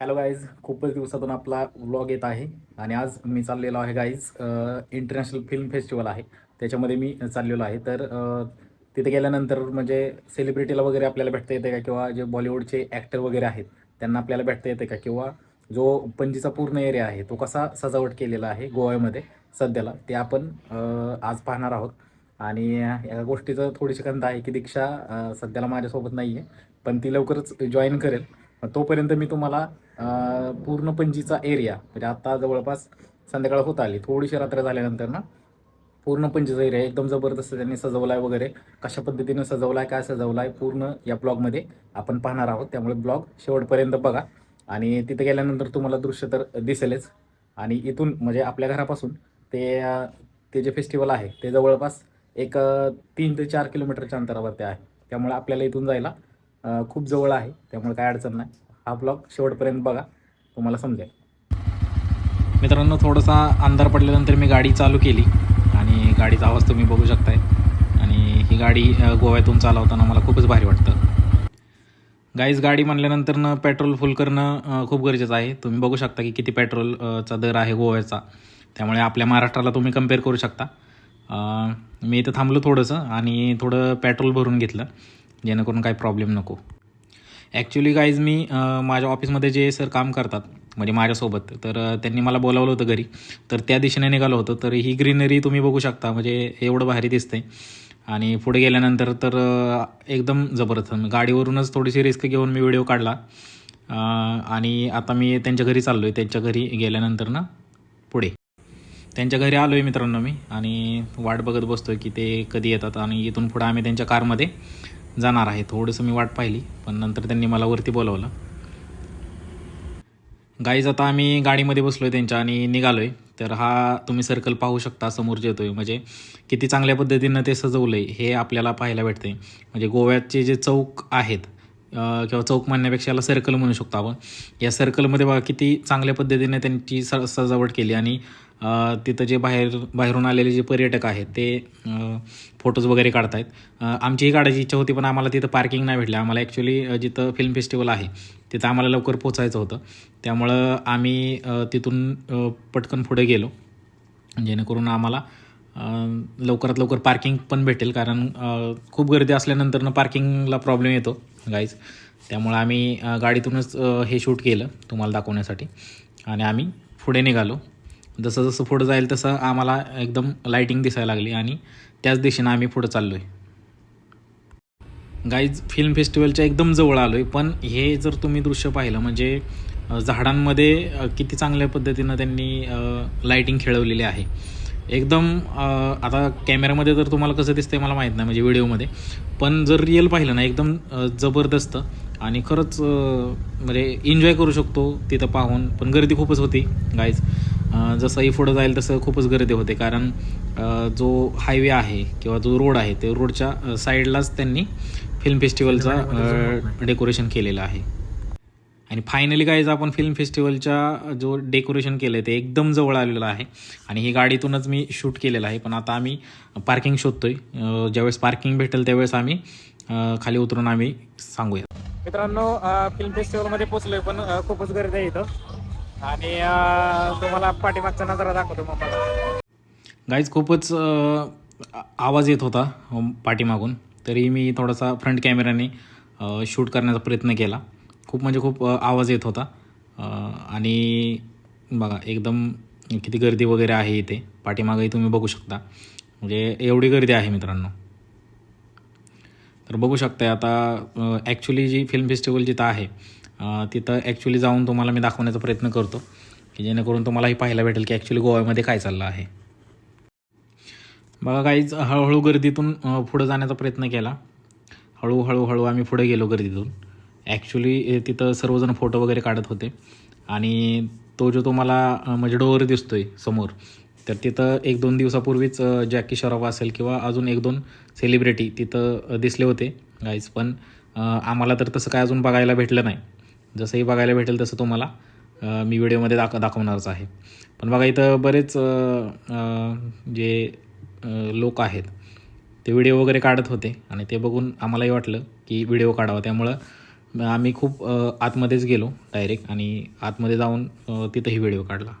Hello guys खूपच दिवसातून आपला व्लॉग येत आहे. आणि आज मी चाललेलो आहे गाईज इंटरनॅशनल फिल्म फेस्टिवल आहे. त्याच्यामध्ये मी चाललेलो आहे. तर तिथे गेल्यानंतर म्हणजे सेलिब्रिटीला वगैरे आपल्याला भेटता येते का? किंवा जे बॉलिवूडचे ॲक्टर वगैरे आहेत त्यांना आपल्याला भेटता येते का? किंवा जो पणजीचा पूर्ण एरिया आहे तो कसा सजावट केलेला आहे गोव्यामध्ये सध्याला ते आपण आज पाहणार आहोत. आणि या गोष्टीचं थोडीशी खंत आहे की दीक्षा सध्याला माझ्यासोबत नाही आहे पण ती लवकरच जॉईन करेल. तोपर्यंत मी तुम्हाला पूर्ण पणजीचा एरिया म्हणजे आता जवळपास संध्याकाळ होत आली. थोडीशी रात्र झाल्यानंतर ना पूर्ण पणजीचा एरिया एकदम जबरदस्त त्यांनी सजवला आहे वगैरे. कशा पद्धतीनं सजवला आहे काय सजवला आहे पूर्ण या ब्लॉगमध्ये आपण पाहणार आहोत. त्यामुळे ब्लॉग शेवटपर्यंत बघा. आणि तिथे गेल्यानंतर तुम्हाला दृश्य तर दिसेलच. आणि इथून म्हणजे आपल्या घरापासून ते ते जे फेस्टिवल आहे ते जवळपास एक तीन ते चार किलोमीटरच्या अंतरावरती आहे. त्यामुळे आपल्याला इथून जायला खूप जवळ आहे. त्यामुळे काय अडचण नाही. हा ब्लॉग शेवटपर्यंत बघा तुम्हाला समजेल. मित्रांनो थोडासा अंधार पडल्यानंतर मी गाडी चालू केली आणि गाडीचा आवाज तुम्ही बघू शकताय. आणि ही गाडी गोव्यातून चालवताना मला खूपच भारी वाटतं. गाईज गाडी म्हणल्यानंतरनं पेट्रोल फुल करणं खूप गरजेचं आहे. तुम्ही बघू शकता की किती पेट्रोलचा दर आहे गोव्याचा. त्यामुळे आपल्या महाराष्ट्राला तुम्ही कंपेअर करू शकता. मी इथं थांबलो थोडंसं आणि थोडं पेट्रोल भरून घेतलं जेणेकरून काही प्रॉब्लेम नको. ॲक्च्युली गाईज मी माझ्या ऑफिसमध्ये जे सर काम करतात म्हणजे माझ्यासोबत तर त्यांनी मला बोलावलं होतं घरी. तर त्या दिशेने निघालो होतं. तर ही ग्रीनरी तुम्ही बघू शकता म्हणजे एवढं भारी दिसतंय. आणि पुढे गेल्यानंतर तर एकदम जबरदस्त. गाडीवरूनच थोडीशी रिस्क घेऊन मी व्हिडिओ काढला. आणि आता मी त्यांच्या घरी चाललो आहे त्यांच्या घरी गेल्यानंतर ना पुढे. त्यांच्या घरी आलो आहे मित्रांनो मी. आणि वाट बघत बसतो आहे की ते कधी येतात. आणि इथून पुढे आम्ही त्यांच्या कारमध्ये जाणार आहे. थोडंसं मी वाट पाहिली पण नंतर त्यांनी मला वरती बोलवलं. गाईज आता आम्ही गाडीमध्ये बसलो आहे त्यांच्या आणि निघालो आहे तर हा तुम्ही सर्कल पाहू शकता समोर जे येतोय. म्हणजे किती चांगल्या पद्धतीनं ते सजवलं आहे हे आपल्याला पाहायला भेटते म्हणजे गोव्याचे जे चौक आहेत किंवा चौक म्हणण्यापेक्षा याला सर्कल म्हणू शकतो आपण. या सर्कलमध्ये बघा किती चांगल्या पद्धतीने त्यांची स सजावट केली आणि तिथं जे बाहेर बाहेरून आलेले जे पर्यटक आहेत ते फोटोज वगैरे काढतायत. आहेत आमचीही काढायची इच्छा होती पण आम्हाला तिथं पार्किंग नाही भेटलं. आम्हाला ॲक्च्युली जिथं फिल्म फेस्टिवल आहे तिथं आम्हाला लवकर पोचायचं होतं. त्यामुळं आम्ही तिथून पटकन पुढे गेलो. जेणेकरून आम्हाला लवकरात लवकर पार्किंग पण भेटेल कारण खूप गर्दी असल्यानंतरनं पार्किंगला प्रॉब्लेम येतो गाईज त्यामुळं आम्ही गाडीतूनच हे शूट केलं तुम्हाला दाखवण्यासाठी. आणि आम्ही पुढे निघालो. जसं जसं पुढं जाईल तसं आम्हाला एकदम लाईटिंग दिसायला लागली आणि त्याच दिशेनं आम्ही पुढं चाललो आहे गाईज फिल्म फेस्टिवलच्या एकदम जवळ आलो आहे पण हे जर तुम्ही दृश्य पाहिलं म्हणजे झाडांमध्ये किती चांगल्या पद्धतीनं त्यांनी लाईटिंग खेळवलेली आहे. एकदम आता कॅमेऱ्यामध्ये तर तुम्हाला कसं दिसतंय मला माहीत नाही म्हणजे व्हिडिओमध्ये पण जर रिअल पाहिलं ना एकदम जबरदस्त आणि खरंच म्हणजे एन्जॉय करू शकतो तिथं पाहून पण गर्दी खूपच होती गाईज जसंही पुढं जाईल तसं खूपच गर्दी होते. कारण जो हायवे आहे किंवा जो रोड आहे ते रोडच्या साईडलाच त्यांनी फिल्म फेस्टिवलचा डेकोरेशन केलेलं आहे. आणि फायनली गाईज आपण फिल्म फेस्टिवलच्या जो डेकोरेशन केलं आहे ते एकदम जवळ आलेलं आहे. आणि ही गाडीतूनच मी शूट केलेलं आहे. पण आता आम्ही पार्किंग शोधतोय. ज्यावेळेस पार्किंग भेटेल त्यावेळेस आम्ही खाली उतरून आम्ही सांगूया. मित्रांनो फिल्म फेस्टिवलमध्ये पोचलोय पण खूपच गर्दी आहे इथं. आणि तुम्हाला पाठीमागचा नजारा दाखवतो गाईज खूपच आवाज येत होता पाठीमागून. तरी मी थोडासा फ्रंट कॅमेऱ्याने शूट करण्याचा प्रयत्न केला. खूप म्हणजे खूप आवाज येत होता. आणि बघा एकदम किती गर्दी वगैरे आहे इथे. पाठीमागंही तुम्ही बघू शकता. म्हणजे एवढी गर्दी आहे मित्रांनो. तर बघू शकता आता ॲक्च्युली जी फिल्म फेस्टिवल जिथं आहे तिथं ॲक्च्युली जाऊन तुम्हाला मी दाखवण्याचा प्रयत्न करतो की जेणेकरून तुम्हालाही पाहायला भेटेल की ॲक्च्युली गोव्यामध्ये काय चाललं आहे. बघा काहीच हळूहळू गर्दीतून पुढं जाण्याचा प्रयत्न केला. हळूहळू हळू आम्ही पुढे गेलो गर्दीतून. ॲक्च्युली तिथं सर्वजण फोटो वगैरे काढत होते. आणि तो जो तुम्हाला म्हणजे डोअर दिसतोय समोर तर तिथं एक दोन दिवसापूर्वीच जॅकी शराफ असेल किंवा अजून एक दोन सेलिब्रिटी तिथं दिसले होते गाईज पण आम्हाला तर तसं काय अजून बघायला भेटलं नाही. जसंही बघायला भेटेल तसं तुम्हाला मी व्हिडिओमध्ये दाख दाखवणारच आहे. पण बघा इथं बरेच जे लोक आहेत ते व्हिडिओ वगैरे काढत होते आणि ते बघून आम्हालाही वाटलं की व्हिडिओ काढावा. त्यामुळं आम्ही खूप आतमध्येच गेलो डायरेक्ट आणि आतमध्ये जाऊन तिथंही व्हिडिओ काढला.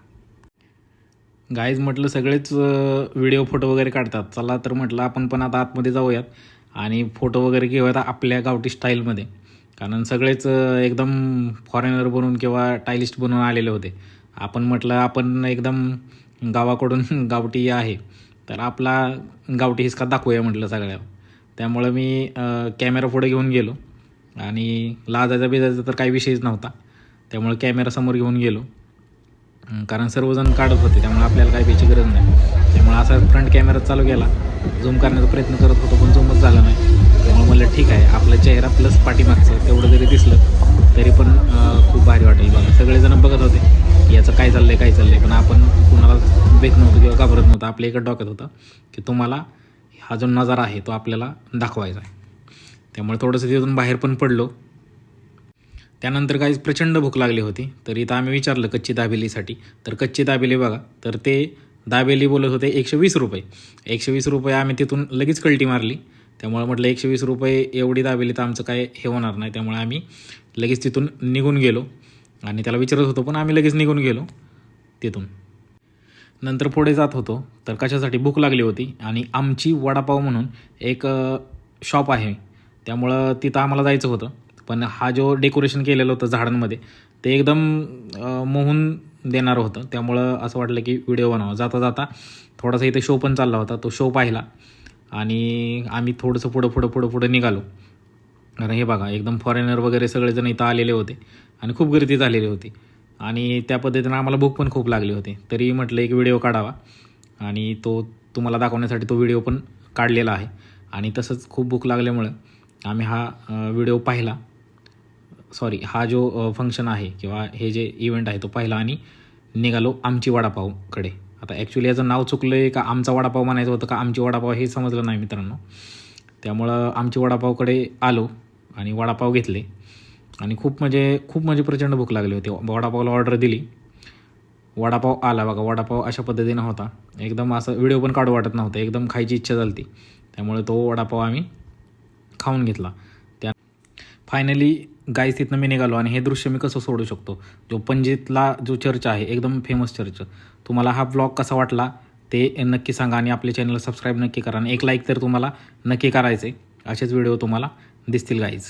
गाईज म्हटलं सगळेच व्हिडिओ फोटो वगैरे काढतात. चला तर म्हटलं आपण पण आता आतमध्ये जाऊयात आणि फोटो वगैरे घेऊयात आपल्या गावठी स्टाईलमध्ये. कारण सगळेच एकदम फॉरेनर बनून किंवा टायलिस्ट बनून आलेले होते. आपण म्हटलं आपण एकदम गावाकडून गावठी आहे तर आपला गावठी हिसका दाखवूया म्हटलं सगळ्या त्यामुळं मी कॅमेरा पुढे घेऊन गेलो. आणि लाजायचा बिजायचा तर काही विषयच नव्हता. त्यामुळे कॅमेरासमोर घेऊन गेलो. कारण सर्वजण काढत होते त्यामुळे आपल्याला काही भ्यायची गरज नाही. त्यामुळे असा फ्रंट कॅमेरा चालू केला. झूम करण्याचा प्रयत्न करत होतो पण झूमच झाला नाही. म्हणलं ठीक आहे आपला चेहरा प्लस पाठीमागचं तेवढं जरी दिसलं तरी पण खूप भारी वाटेल बघा. सगळेजण बघत होते की याचं काय चाललं आहे काय चाललं आहे पण आपण कुणाला बेत नव्हतं किंवा घाबरत नव्हतं. आपल्या इकडं डोक्यात होतं की तुम्हाला हा जो नजारा आहे तो आपल्याला दाखवायचा आहे. त्यामुळे थोडंसं तिथून बाहेर पण पडलो. त्यानंतर काही प्रचंड भूक लागली होती. तर इथं आम्ही विचारलं कच्ची दाबेलीसाठी. तर कच्ची दाबेली बघा तर ते दाबेली बोलत होते एकशे वीस रुपये. एकशे वीस रुपये आम्ही तिथून लगेच कल्टी मारली. त्यामुळे म्हटलं एकशे वीस रुपये एवढी दाबेली तर आमचं काय हे होणार नाही. त्यामुळे आम्ही लगेच तिथून निघून गेलो. आणि त्याला विचारत होतो पण आम्ही लगेच निघून गेलो तिथून. नंतर पुढे जात होतो. तर कशासाठी? भूक लागली होती. आणि आमची वडापाव म्हणून एक शॉप आहे. त्यामुळं तिथं आम्हाला जायचं होतं. पण हा जो डेकोरेशन केलेलं होतं झाडांमध्ये ते एकदम मोहून देणारं होतं. त्यामुळं असं वाटलं की व्हिडिओ बनावा. जाता जाता थोडासा इथे शो पण चालला होता. तो शो पाहिला. आणि आम्ही थोडंसं पुढं पुढं पुढं पुढं निघालो. कारण हे बघा एकदम फॉरेनर वगैरे सगळेजण इथं आलेले होते आणि खूप गर्दी झालेली होती. आणि त्या पद्धतीनं आम्हाला भूक पण खूप लागली होती. तरी म्हटलं एक व्हिडिओ काढावा. आणि तो तुम्हाला दाखवण्यासाठी तो व्हिडिओ पण काढलेला आहे. आणि तसंच खूप भूक लागल्यामुळं आम्ही हा व्हिडिओ पाहिला. सॉरी हा जो फंक्शन आहे किंवा हे जे इव्हेंट आहे तो पाहिला आणि निघालो आमची वडापावकडे. आता ॲक्च्युली याचं नाव चुकलं आहे का आमचा वडापाव म्हणायचं होतं का आमची वडापाव हे समजलं नाही मित्रांनो. त्यामुळं आमची वडापावकडे आलो आणि वडापाव घेतले. आणि खूप म्हणजे खूप म्हणजे प्रचंड भूक लागली होती. वडापावला ऑर्डर दिली. वडापाव आला बघा. वडापाव अशा पद्धतीनं होता. एकदम असं व्हिडिओ पण काढू वाटत नव्हतं. एकदम खायची इच्छा झाली त्यामुळे तो वडापाव आम्ही खाऊन घेतला. त्या फायनली गाईस तिथनं मी निघालो आणि हे दृश्य मी कसं सोडू शकतो? जो पणजीतला जो चर्च आहे एकदम फेमस चर्च तुम्हाला हा ब्लॉग कसा वाटला ते नक्की सांगा आणि आपल्या चॅनलला सबस्क्राईब नक्की करा आणि एक लाईक तर तुम्हाला नक्की करायचे असेच व्हिडिओ तुम्हाला दिसतील गाईज